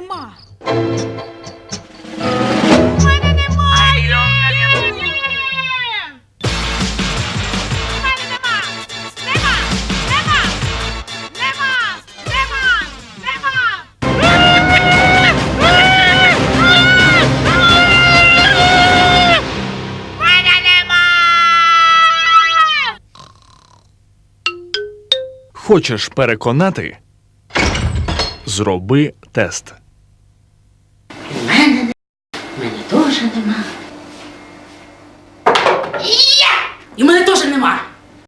нема. У мене немає! У мене нема! Нема! Нема! Нема! Нема! Нема! Хочеш переконати? Зроби тест. нема. І мене теж нема.